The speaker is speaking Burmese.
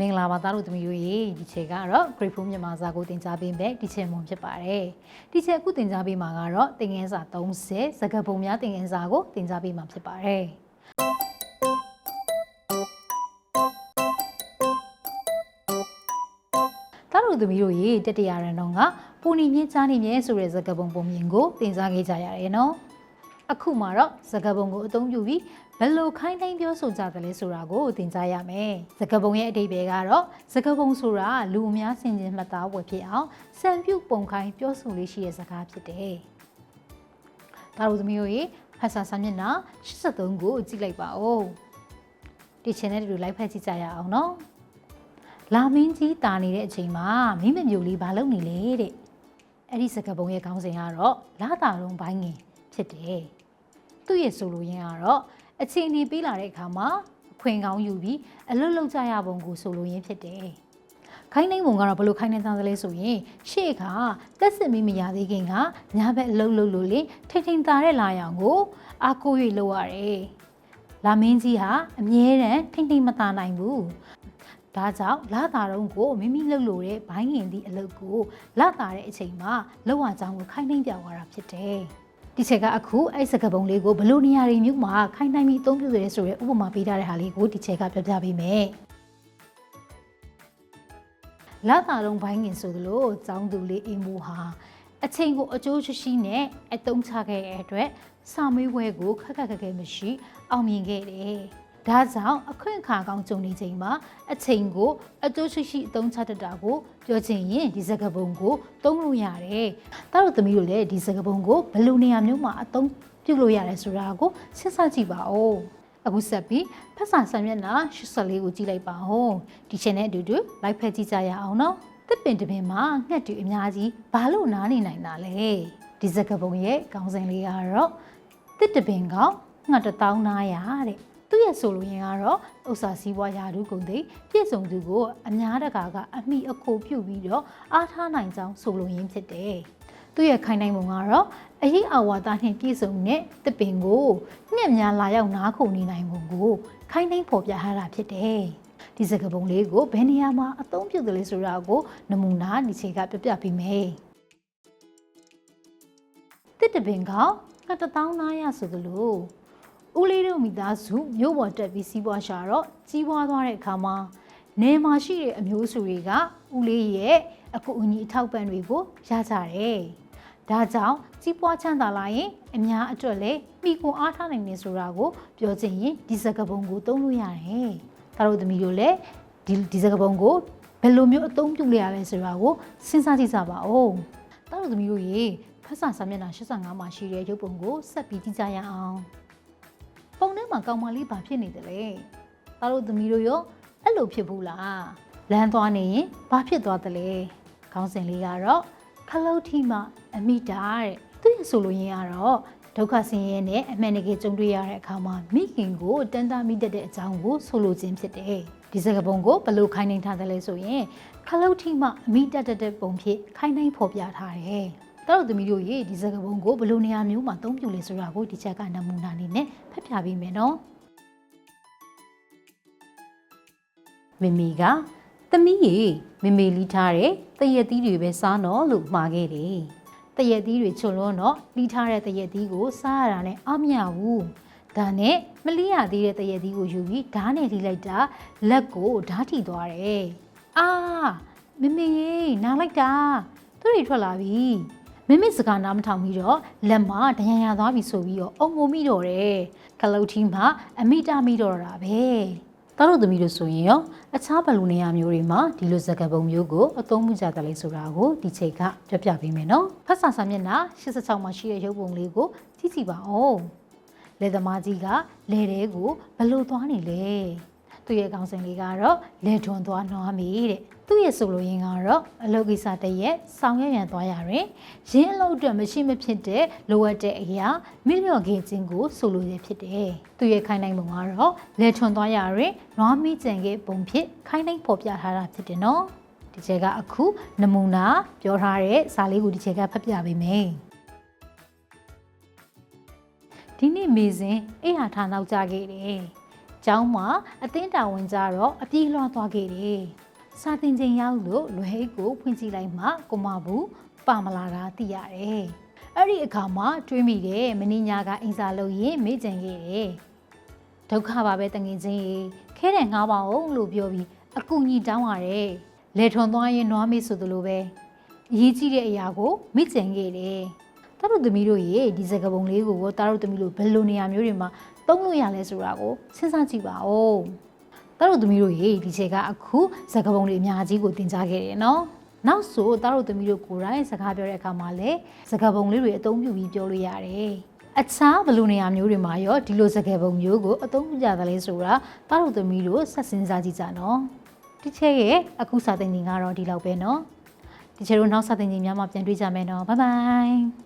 မင်္ဂလာပါသားတို့သမီးတို့ရေဒီချေကတော့ Grateful မြန်မာစာကိုသင်ကြားပေးမယ်ဒီချေမွန်ဖြစ်ပါတယ်ဒီချေအခုသင်ကြားပေးမှာကတော့သင်ငန်းစာ30စကားပုံများသင်ငန်းစာကိုသင်ကြားပေးမှာဖြစ်ပါတယ်သားတို့သမီးတို့ရေတတရာရန်တော့ကပူနီမြင့်ချားနေမြဲဆိုတဲ့စကားပုံပုံမြင်ကိုသင်ကြားခဲ့ကြရတယ်နော် အခုမှတော့စကားပုံကိုအသုံးပြုပြီးဘယ်လိုခိုင်းတိုင်းပြောဆိုကြသလဲဆိုတာကိုသင်ကြားရမယ်။စကားပုံရဲ့အဓိပ္ပာယ်ကတော့စကားပုံဆိုတာလူအများဆင်ခြင်မှတ်သားဝယ်ဖြစ်အောင်စံပြုပုံခိုင်းပြောဆိုလေးရှိတဲ့စကားဖြစ်တယ်။ဒါတို့သမီးတို့ရေဖတ်စာစာမျက်နှာ83ကိုကြည့်လိုက်ပါဦး။ဒီ channel တွေလိုက်ဖတ်ကြည့်ကြရအောင်နော်။လာမင်းကြီးတာနေတဲ့အချိန်မှာမိမမျိုးလေးဘာလုပ်နေလဲတဲ့။အဲ့ဒီစကားပုံရဲ့ခေါင်းစဉ်ကတော့လာတာတော့ဘိုင်းငင် ဖြစ်တယ်။သူ့ရဲ့ဆိုလိုရင်းကတော့အချိန်နေပေးလာတဲ့အခါမှာအခွင့်ကောင်းယူပြီးအလွတ်လောက်ကြရပုံကိုဆိုလိုရင်းဖြစ်တယ်။ခိုင်းနိုင်ပုံကတော့ဘယ်လိုခိုင်းနေသားသလဲဆိုရင်ရှေ့ကတက်စစ်မိမရသေးခင်ကညာဘက်အလုပ်လုပ်လို့လေထိတ်ထိန်သားတဲ့လာရောင်ကိုအာကို၍လုပ်ရတယ်။လာမင်းကြီးဟာအမြဲတမ်းထိမ့်ထိမ့်မသားနိုင်ဘူး။ဒါကြောင့်လာတာတော့ကိုမိမိလှုပ်လို့တဲ့ဘိုင်းငင်သည့်အလုပ်ကိုလာတာတဲ့အချိန်မှာလောက်ဝကြောင်းကိုခိုင်းနှိမ့်ပြသွားတာဖြစ်တယ်။ ဒီချက်ကအခုအဲ့စကပုံလေးကိုဘလို့နေရာတွေမျိုးမှာခိုင်းနိုင်ပြီးအသုံးပြုရတယ်ဆိုရဲဥပမာပေးထားတဲ့ဟာလေးကိုဒီချက်ကပြောပြပေးမယ်။လာတာလုံးဘိုင်းငင်ဆိုသလိုចောင်းသူလေးအင်းမူဟာအချိန်ကိုအကျိုးရှိရှိနဲ့အသုံးချခဲ့တဲ့အတွက်စာမေးပွဲကိုခက်ခက်ခက်ခဲမရှိအောင်မြင်ခဲ့တယ်။ ဒါကြောင့်အခွင့်အခါကောင်းကြုံနေချိန်မှာအချိန်ကိုအကျိုးရှိရှိအသုံးချတတ်တာကိုပြောချင်ရင်ဒီစကားပုံကိုသုံးလို့ရတယ်။တားတို့သမီးတို့လည်းဒီစကားပုံကိုဘယ်လိုနေရာမျိုးမှာအသုံးပြုလို့ရတယ်ဆိုတာကိုစဉ်းစားကြည့်ပါဦး။အခုဆက်ပြီးဖက်စာဆံမျက်နှာ84ကိုကြည့်လိုက်ပါဦး။ဒီ channel အတူတူ like ဖက်ကြည့်ကြရအောင်နော်။တစ်ပင်တစ်ပင်မှာငှက်တွေအများကြီးဘာလို့နားနေနိုင်တာလဲ။ဒီစကားပုံရဲ့ခေါင်းစဉ်လေးကတော့တစ်တပင်ကောင်ငှက်တစ်တောင်းနာရတဲ့။ သူ့ရဲ့ဆိုလိုရင်းကတော့ဥစ္စာစည်းပွားရာထူးကုန်သိပြည့်စုံသူကိုအများတကာကအမိအခိုပြုတ်ပြီးတော့အားထားနိုင်ကြောင်းဆိုလိုရင်းဖြစ်တယ်။သူ့ရဲ့ခိုင်နိုင်ပုံကတော့အရေးအဝါဒနှင့်ပြည့်စုံတဲ့တပင်ကိုနှစ်များလာရောက်နားခုန်နေနိုင်ပုံကိုခိုင်နိုင်ဖော်ပြထားတာဖြစ်တယ်။ဒီစကားပုံလေးကိုဘယ်နေရာမှာအသုံးပြုတယ်လဲဆိုတာကိုနမူနာဒီချက်ကပြပြပေးမယ်။တစ်တပင်ကငါတထောင်းနာရဆိုသလို ဦးလေးတို့မိသားစုမြို့ပေါ်တက်ပြီးစီးပွားရှာတော့ကြီးပွားသွားတဲ့အခါမှာနေမှာရှိတဲ့အမျိုးစုတွေကဦးလေးရဲ့အကူအညီအထောက်ပံ့တွေကိုရကြတယ်။ဒါကြောင့်ကြီးပွားချမ်းသာလာရင်အများအတွက်လည်းမိကွန်အားထားနိုင်နေဆိုတာကိုပြောချင်ရင်ဒီစကားပုံကိုသုံးလို့ရတယ်။ဒါတို့သမီးတို့လည်းဒီဒီစကားပုံကိုဘယ်လိုမျိုးအသုံးပြုလဲရလဲဆိုတာကိုစဉ်းစားကြည့်ကြပါဦး။ဒါတို့သမီးတို့ရေဖတ်စာစာမျက်နှာ85မှာရှိတဲ့ရုပ်ပုံကိုဆက်ပြီးကြည့်ကြရအောင်။ ပုံထဲမှာကောင်မလေးဘာဖြစ်နေတယ်လဲ။ဒါတို့သမီးတို့ရောအဲ့လိုဖြစ်ဘူးလား။လမ်းသွားနေရင်ဘာဖြစ်သွားတယ်လဲ။ခေါင်းစဉ်လေးကတော့ခလုတ်ထီမှအမိတာတဲ့။သူရဲ့ဆိုလိုရင်းကတော့ဒုက္ခဆင်းရဲနဲ့အမှန်တကယ်ကြုံတွေ့ရတဲ့အခါမှာမိခင်ကိုတန်တာမိတတ်တဲ့အကြောင်းကိုဆိုလိုခြင်းဖြစ်တယ်။ဒီစကားပုံကိုဘယ်လိုခိုင်းနိုင်ထားတယ်လဲဆိုရင်ခလုတ်ထီမှအမိတတ်တဲ့ပုံဖြစ်ခိုင်းနိုင်ဖော်ပြထားတယ်။ တော်တို့သမီးတို့ရေဒီစကားပုံကိုဘယ်လိုနေရာမျိုးမှာသုံးပြလဲဆိုတာကိုဒီချက်ကနမူနာအနေနဲ့ဖတ်ပြပေးမယ်နော်။မိမိကသမီးရေမိမိလီထားတဲ့တရက်သီးတွေပဲစားနော်လို့မှာခဲ့တယ်။တရက်သီးတွေချွန်လွန်းတော့လီထားတဲ့တရက်သီးကိုစားရတာနဲ့အမရဘူး။ဒါနဲ့မလီရသေးတဲ့တရက်သီးကိုယူပြီးဓားနဲ့လီလိုက်တာလက်ကိုဓားထိသွားတယ်။အာမမေရေနားလိုက်တာသူတွေထွက်လာပြီ။ မမေစကားနားမထောင်ပြီးတော့လက်မဒဏ်ရာရသွားပြီဆိုပြီးတော့အုံငုံမိတော့တယ်။ကလုတ်ထီးမှာအမိတာမိတော့တာပဲ။သားတို့သမီးတို့ဆိုရင်ရောအခြားဘလူနေရာမျိုးတွေမှာဒီလိုစကားပုံမျိုးကိုအသုံးပြုကြတယ်လေဆိုတာကိုဒီချိန်ကပြောပြပေးမယ်နော်။ဖတ်စာစာမျက်နှာ86မှာရှိတဲ့ရုပ်ပုံလေးကိုကြည့်ကြည့်ပါဦး။လေသမားကြီးကလေတဲကိုဘလို့သွားနေလဲ။ သူ့ရဲ့ခေါင်းစဉ်လေးကတော့လေထွန်သွားနှွားမိတဲ့။သူ့ရဲ့ဆိုလိုရင်းကတော့အလုပ်ကိစ္စတရက်ဆောင်ရွက်ရန်သွားရရင်ရင်းအလုပ်အတွက်မရှိမဖြစ်တဲ့လိုအပ်တဲ့အရာမိလျော်ခင်ခြင်းကိုဆိုလိုရဖြစ်တယ်။သူ့ရဲ့ခိုင်းနိုင်ပုံကတော့လေထွန်သွားရရင်နွားမိကြံခဲ့ပုံဖြစ်ခိုင်းနိုင်ဖော်ပြထားတာဖြစ်တယ်နော်။ဒီချက်ကအခုနမူနာပြောထားတဲ့စာလေးကိုဒီချက်ကဖတ်ပြပေးမယ်။ဒီနေ့မေစဉ်အိယာထားနောက်ကြခဲ့တယ်။ ကျောင်းမှာအသင်းတာဝန်ကြတော့အပြေးလွှားသွားခဲ့တယ်စာသင်ချိန်ရောက်လို့လွယ်အိတ်ကိုဖွင့်ကြည့်လိုက်မှကိုမဘူးပါမလာတာသိရတယ်အဲ့ဒီအခါမှာတွေးမိတယ်မင်းညာကအင်စာလုပ်ရင်မေ့ကြံခဲ့တယ်ဒုက္ခပါပဲတငင်ချင်းရေခဲတဲ့ငားပါအောင်လို့ပြောပြီးအကူညီတောင်းရတယ်လေထွန်သွားရင်နွားမေးဆိုသလိုပဲအရေးကြီးတဲ့အရာကိုမေ့ကြံခဲ့တယ် တတို့သမီးတို့ရေဒီစကပုံလေးကိုတတို့သမီးတို့ဘယ်လိုနေရာမျိုးတွေမှာသုံးလို့ရလဲဆိုတာကိုစဉ်းစားကြည့်ပါဦးတတို့သမီးတို့ရေဒီချက်ကအခုစကပုံတွေအများကြီးကိုတင် जा ခဲ့တယ်နော်နောက်ဆိုတတို့သမီးတို့ကိုယ်တိုင်စကားပြောတဲ့အခါမှာလည်းစကားပုံလေးတွေအသုံးပြုပြီးပြောလို့ရတယ်အခြားဘယ်လိုနေရာမျိုးတွေမှာရောဒီလိုစကားပုံမျိုးကိုအသုံးပြုကြတယ်လဲဆိုတာတတို့သမီးတို့ဆက်စဉ်းစားကြည့်ကြနော်ဒီချက်ရဲ့အခုစာသင်ခြင်းကတော့ဒီလောက်ပဲနော်ဒီချက်တို့နောက်စာသင်ခြင်းများမှာပြန်တွေ့ကြမယ်နော်ဘိုင်ဘိုင်